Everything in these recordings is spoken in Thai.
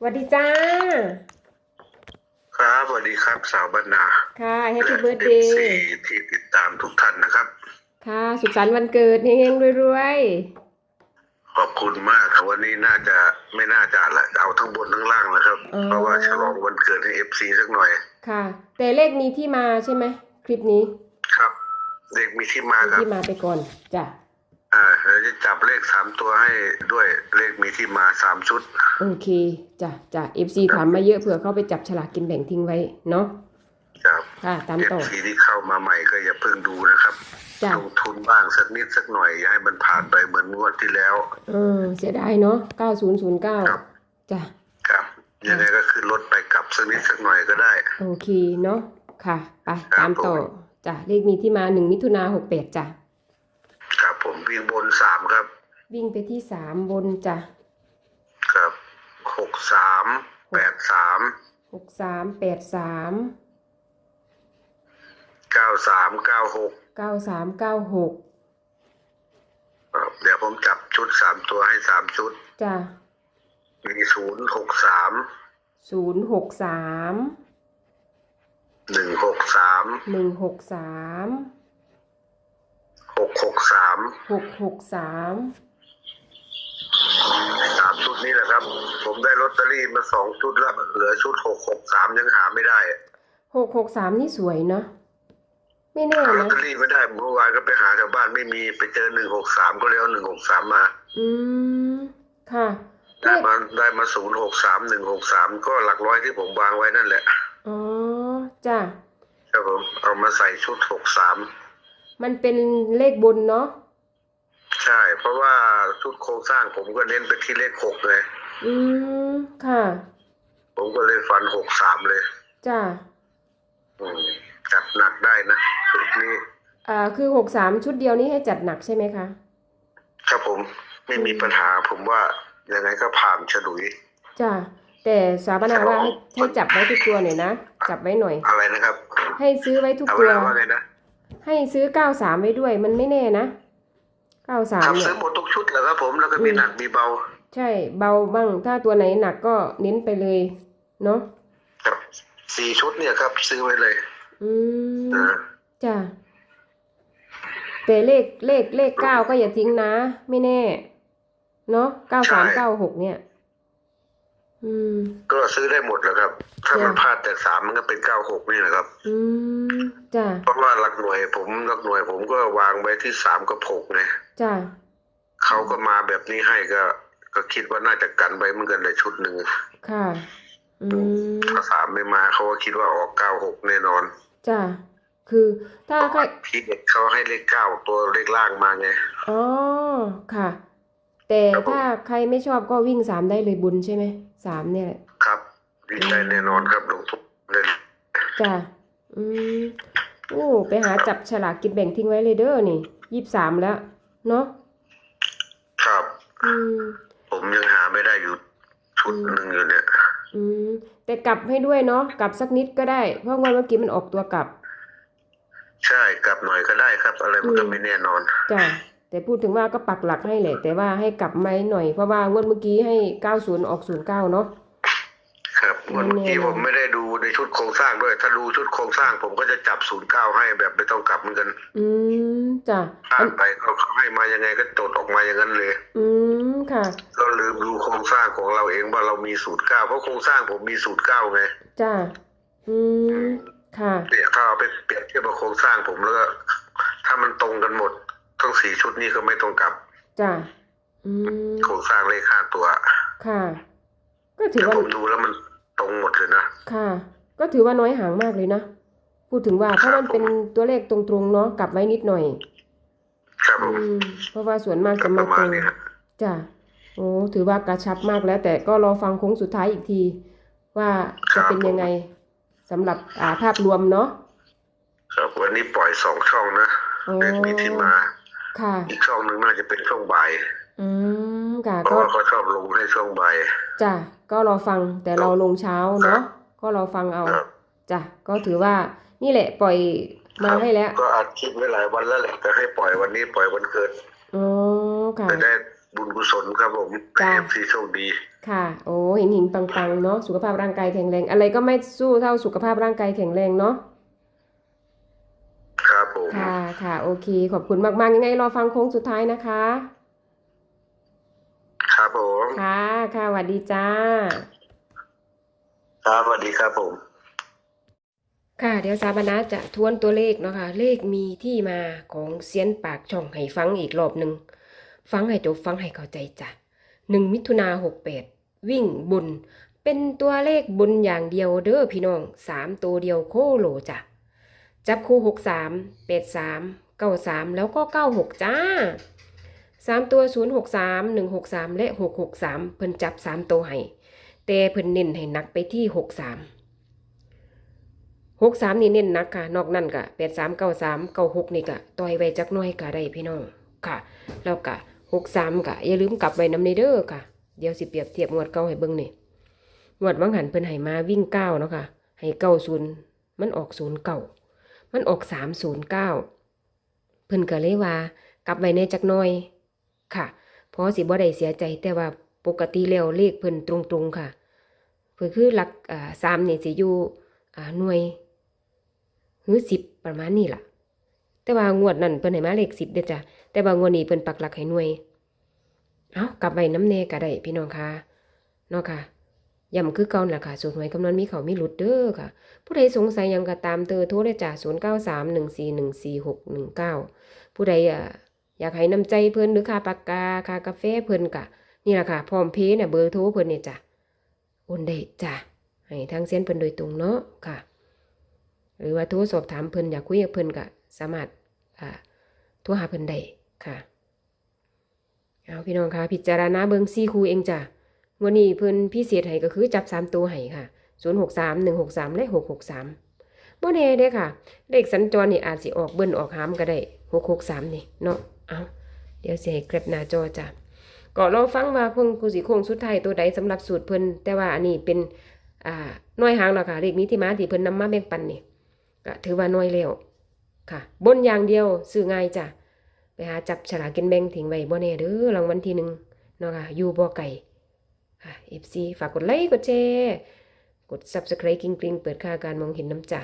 สวัสดีจ้า ครับสวัสดีครับ สาวบรรณาค่ะแฮปปี้และเบิร์ดเด FC ย์ที่ติดตามทุกท่านนะครับ ค่ะ สุขสันต์วันเกิดเฮงๆรวยขอบคุณมากครับวันนี้น่าจะไม่น่าจะละเอาทั้งบนทั้งล่างแล้วครับ เพราะว่าฉลองวันเกิดให้เอฟซีสักหน่อยๆค่ะ แต่เลขมีที่มาใช่ไหมคลิปนี้ ครับเด็กมีที่มามีครับที่มาไปก่อนจ้ะ อ่าเราจะจับเลขสามตัวให้ด้วยเลขมีที่มาสามชุด โอเคจ้ะจ้ะ FC ถามมาเยอะเผื่อเข้าไปจับฉลากกินแบ่งทิ้งไว้เนาะครับค่ะตามเอฟต่อ ซีที่เข้ามาใหม่ก็อย่าเพิ่งดูนะครับจ้ะ ลงทุนบ้างสักนิดสักหน่อยอย่าให้มันผ่านไปเหมือนงวดที่แล้ว เออเสียดายเนาะครับ9009จ้ะ ครับยังไงก็คือลดไปกลับสักนิดสักหน่อยก็ได้ โอเคเนาะค่ะ ไปครับตามต่อผมจ้ะเลขมีที่มา1มิถุนา68จ้ะครับผม วิ่งบนสามครับ วิ่งไปที่3บนจ้ะครับหกสามแปดสาม63 83เก้าสามเก้าหก9396เดี๋ยวผมจับชุดสามตัวให้สามชุด จ้ะมีศูนย์หกสามศูนย์หกสามหนึ่งหกสามหนึ่งหกสามห กหกสามหกหกสามสามชุดนี้แหละครับ ผมได้ลอตเตอรี่มาสองชุดแล้ว เหลือชุดหกหกสามยังหาไม่ได้หกหกสามนี่สวยเนอะไม่แน่หาลอตนะเตอรี่ไม่ได้เมื่อวานก็ไปหาแถวบ้านไม่มีไปเจอหนึ่งหกสามก็เลยเอาหนึ่งหกสามมา อืม ค่ะเลได้ขมาได้มาศูนย์หกสามหนึ่งหกสามก็หลักร้อยที่ผมวางไว้นั่นแหละ อ๋อจ้ะ ครับผมเอามาใส่ชุดหกสาม มันเป็นเลขบนเนาะใช่ เพราะว่าชุดโครงสร้างผมก็เน้นไปที่เลขหกเลย อืมค่ะ ผมก็เลยฟันหกสามเลย จ้ะอืมจัดหนักได้นะชุดนี้อ่าคือหกสามชุดเดียวนี้ให้จัดหนักใช่ไหมคะ ครับผมไม่มีปัญหา ผมว่ายังไงก็ผ่านฉลุย จ้ะแต่สาบนาว่าให้ให้จับไว้ทุกตัวหน่อยนะ จับไว้หน่อย อะไรนะครับให้ซื้อไว้ทุกเอาตัวไว้ว่าไงนะ ให้ซื้อเก้าสามไว้ด้วย มันไม่แน่นะเก้าสามครับเนี่ซื้ยอหมดทุกชุดแล้วครับผมแล้วก็มีอืมหนักมีเบา ใช่เบาบ้างถ้าตัวไหนหนักก็เน้นไปเลยเนาะครับสี่ชุดเนี่ยครับ ซื้อไว้เลย อืมนะจ้ะแต่เลขเลขเลขเก้าก็อย่าทิ้งนะ ไม่แน่ เนาะเก้าสามเก้าหกเนี่ย อืม ก็ซื้อได้หมดแล้วครับ ถ้ามันจ้ะ พลาดแต่สามมันก็เป็นเก้าหกนี่แหละครับ อืมจ้ะเพราะว่าหลักหน่วยผมหลักหน่วยผมก็วางไว้ที่สามกับหกไงจ้ะเขาก็มาแบบนี้ให้ก็ ก็คิดว่าน่าจะกันไว้เหมือนกันเลยชุดหนึ่งค่ะ อืมถ้าสามไม่มาเขาก็คิดว่าออกเก้าหกแน่นอนจ้ะคือถ้าใครพี่เด็กเขาให้เลขเก้าตัวเลขล่างมาไง อ๋อค่ะ แต่ครับผมถ้าใครไม่ชอบก็วิ่งสามได้เลยบุญใช่ไหมสามเนี่ยแหละครับวิ่งได้แน่นอนครับลงทุกเลยจ้ะอืมโอ้ไปหาจับฉลากกินแบ่งทิ้งไว้เลยเด้อนี่ยี่สิบสามแล้ว เนาะครับ อืม ผมยังหาไม่ได้อยู่ชุดหนึ่งอยู่เนี่ย อืม แต่กลับให้ด้วยเนาะกลับสักนิดก็ได้ เพราะงวดเมื่อกี้มันออกตัวกลับ ใช่กลับหน่อยก็ได้ครับ อะไรมันก็อืมไม่แน่นอนจ้ะ แต่พูดถึงว่าก็ปักหลักให้แหละ แต่ว่าให้กลับมาหน่อยเพราะว่างวดเมื่อกี้ให้เก้าศูนย์ออกศูนย์เก้าเนาะครับวันเมื่อกี้ไม่แน่ผมไม่ได้ดูในชุดโครงสร้างด้วย ถ้าดูชุดโครงสร้างผมก็จะจับศูนย์เก้าให้แบบไม่ต้องกลับเหมือนกัน อืมจ้ะพลาอัดนไปเขาเขาให้มายังไงก็จดออกมาอย่างนั้นเลย อืมค่ะก็ลืมดูโครงสร้างของเราเองว่าเรามีสูตรเก้าเพราะโครงสร้างผมมีสูตรเก้าไง จ้ะ อืม ค่ะเนี่ยถ้าเอาไปเปรียบเทียบกับโครงสร้างผมแล้วก็ถ้ามันตรงกันหมด ทั้งสี่ชุดนี้ก็ไม่ต้องกลับจ้ะอืมโครงสร้างเลขห้าตัวค่ะ ก็ถือแต่ว่าผมดูแล้วมันตรงหมดเลยนะ ค่ะ ก็ถือว่าน้อยห่างมากเลยนะ พูดถึงว่าเพราะมันเป็นตัวเลขตรงๆเนาะกลับไว้นิดหน่อย ครับผอืมมเพราะว่าส่วนมากก็จะปมาระมาตณรงนี้ฮะจ้ะโอ้ถือว่ากระชับมากแล้ว แต่ก็รอฟังโค้งสุดท้ายอีกที ว่าจะเป็นยังไงสำหรับอ่าภาพรวมเนาะ ครับวันนี้ปล่อยสองช่องนะอ๋อ เลขมีที่มา ค่ะ อีกช่องหนึ่งน่าจะเป็นช่องบ่ายอืมค่ะเพราะก็ว่าเขาชอบลงให้ช่วงบ่าย จ้ะก็รอฟังแต่เราลงเช้าเนาะก็รอฟังเอาครับ จ้ะก็ถือว่านี่แหละปล่อยมาให้แล้วก็อัดคลิปไว้หลายวันแล้วแหละแต่ให้ปล่อยวันนี้ปล่อยวันเกิดอ๋อค่ะ จะได้บุญกุศลครับผมจ้ะ เอฟซีโชคดี ค่ะ โอ้เห็นหินปังๆเนาะสุขภาพร่างกายแข็งแรง อะไรก็ไม่สู้เท่าสุขภาพร่างกายแข็งแรงเนาะ ครับผมค่ะค่ะโอเค ขอบคุณมาก ๆ ยังไงรอฟังโค้งสุดท้ายนะคะ ครับผมค่ะค่ะสวัสดีจ้า ครับสวัสดีครับผม ค่ะ เดี๋ยวสาบานาจะทวนตัวเลขเนาะค่ะเลขมีที่มาของเซียนปากช่องให้ฟังอีกรอบหนึ่งฟังให้จบฟังให้เข้าใจจ้ะหนึ่งมิถุนาหกแปดวิ่งบุญเป็นตัวเลขบุญอย่างเดียวเด้อพี่น้องสามตัวเดียวโคโลจ้ะ จับคู่หกสามแปดสามเก้าสามแล้วก็เก้าหกจ้าสามตัวศูนย์หกสามหนึ่งหกสามและหกหกสามเพิ่นจับสามตัวให้แต่เพิ่นเน้นให้นักไปที่หกสามหกสามนี่เน้นนักค่ะ นอกนั้นก็แปดสามเก้าสามเก้าหกนี่ก็ต่อยไว้จักหน้อยก็ได้พี่น้องค่ะ แล้วก็หกสามก็อย่าลืมกลับไว้น้ำในเด้อค่ะ เดี๋ยวสิเปรียบเทียบงวดเก่าให้เบิ่งนี่งวดวังหันเพิ่นให้มาวิ่งเก้าเนาะค่ะให้เก้าศูนย์มันออกศูนย์เก้า มันออกสามศูนย์เก้าเพิ่นก็เลยว่ากลับไว้ในจักหน้อย ค่ะเพราะสิบ่ได้เสียใจแต่ว่าปกติแล้วเลขเพิ่นตรงๆค่ะเพิ่นคือหลักสามนี่สิอยู่หน่วยหรือสิบประมาณนี้ล่ะ แต่ว่างวดนั้นเพิ่นให้มาเลขสิบเด้อจ้ะแต่ว่างวดนี้เพิ่นปักหลักให้หน่วย เอากลับไปน้ำแน่ก็ได้พี่น้องค่ะเนาะค่ะ ย้ำคือเก่าแหละค่ะสูตรหวยคำนวณมีเขามีหลุดเด้อค่ะ ผู้ใดสงสัยยังก็ตามเตอโทรได้จ้ะ0 9 3 1 4 1 4 6 1 9ผู้ใดอะอยากให้น้ำใจเพิ่นหรือค่าปากกาค่ากาแฟเพิ่นกะ นี่แหละค่ะพร้อมเพย์เนี่ยเบอร์โทรเพิ่นเนี่ยจ้ะโอนได้จ้ะให้ทางเส้นเพิ่นโดยตรงเนาะค่ะ หรือว่าโทรสอบถามเพิ่นอยากคุยกับเพิ่นก็สามารถอ่าโทรหาเพิ่นได้ค่ะเอาพี่น้องคะพิจารณาเบิ่งซี่คูเองจ้ะ วันนี้เพิ่นพิเศษให้ก็คือจับสามตัวให้ค่ะศูนย์หกสามหนึ่งหกสามและหกหกสามบ่แน่เด้ค่ะ เลขสัญจรนี่อาจสิออกเบิ้นออกหามก็ได้หกหกสามนี่เนาะเอาเดี๋ยวเสิให้เก็บหน้าจอจ้ะก็รอฟังว่าเพิ่นกูสิโค้งสุดท้ายตัวใดสำหรับสูตรเพิ่นแต่ว่าอันนี้เป็นอ่าน้อยหางแล้วค่ะเลขนี้ที่มาที่เพิ่นนำมาแบ่งปันนี่ก็ถือว่าน้อยแล้วค่ะ บนอย่างเดียวซื้อง่ายจ้ะไปหาจับฉลากกินแบ่งทิ้งไว้บ่แน่เด้อรางวัลที่หนึ่งเนาะค่ะอยู่บ่ไก่ ค่ะ FC ฝากกดไลค์กดแชร์กด Subscribe กริ๊งกริ๊งเปิดค่าการมองเห็นน้ำจ้ะ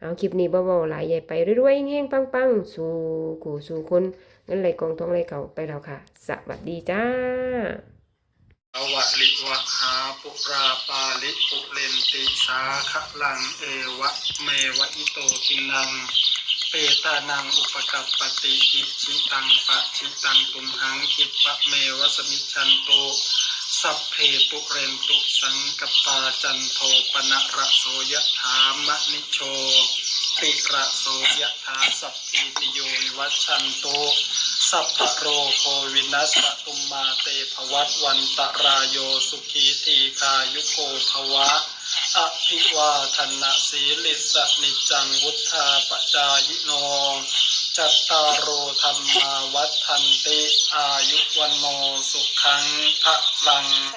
เอาคลิปนี้บ่เว้าหลายใหญ่ไปรวยๆเฮงๆปังๆ สู่กูสู่คนเงินไหลกองทองไหลเก่าไปแล้วค่ะ สวัสดีจ้าอวะลิวะหาปุราปาลิปุเรนติสาคะลังเอวะเมวะอิโตทินัง เปตานังอุปกัปปติอิชิตังปะชิตังตุมหังคิปะเมวะสมิชันโต สัพเพปุเรนตุสังกปาจันโทปนะระโสยถามะนิโชติระโสยถาสัพพิติโยวัชันโตสัพพะโรโควินัสสตุมมาเตภวัตวันตรายโยสุขีทีคายุโกภวะอภิวาทนะสีลิสนิจจังวุธาปจายโน จัตตารโอธรรมาวัฏันติ อายุวันโนสุขังพระลัง